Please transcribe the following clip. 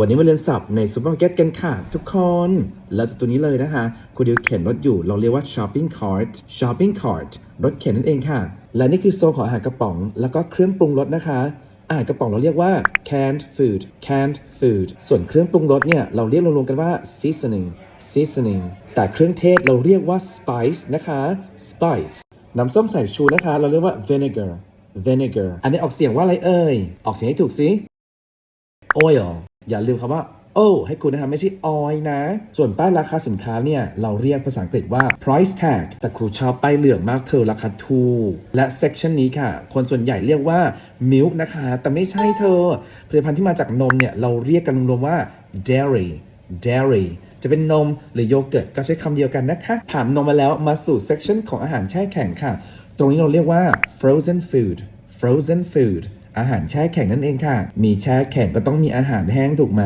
วันนี้มาเรียนศัพท์ในซูเปอร์มาร์เก็ตกันค่ะ ทุกคน แล้วจากตัวนี้เลยนะคะ คุณดิวเข็นรถอยู่ เราเรียกว่า shopping cart shopping cart รถเข็นนั่นเองค่ะ และนี่คือโซนของอาหารกระป๋อง แล้วก็เครื่องปรุงรสนะคะอาหารกระป๋องเราเรียกว่า canned food canned food ส่วนเครื่องปรุงรสเนี่ย เราเรียกรวมๆกันว่า seasoning seasoning แต่เครื่องเทศเราเรียกว่า spice นะคะ spice น้ำส้มสายชูนะคะ เราเรียกว่า vinegar vinegar อันนี้ออกเสียงว่าอะไรเอ่ย ออกเสียงให้ถูกสิ oil อย่าลืมคำว่า o ให้คุณนะคะไม่ใช่ oil นะ ส่วนป้ายราคาสินค้าเนี่ย เราเรียกภาษาอังกฤษว่า price tag แต่ครูชอบป้ายเหลืองมากเธอราคาถูกและ section นี้ค่ะ คนส่วนใหญ่เรียกว่า milk นะคะ แต่ไม่ใช่เธอ ผลิตภัณฑ์ที่มาจากนมเนี่ย เราเรียกกันรวมๆว่า dairy dairy จะเป็นนมหรือโยเกิร์ตก็ใช้คำเดียวกันนะคะ ผ่านนมมาแล้วมาสู่ section ของอาหารแช่แข็งค่ะ ตรงนี้เราเรียกว่า frozen food frozen food อาหารแช่แข็งนั่นเองค่ะ มีแช่แข็งก็ต้องมีอาหารแห้งถูกไหม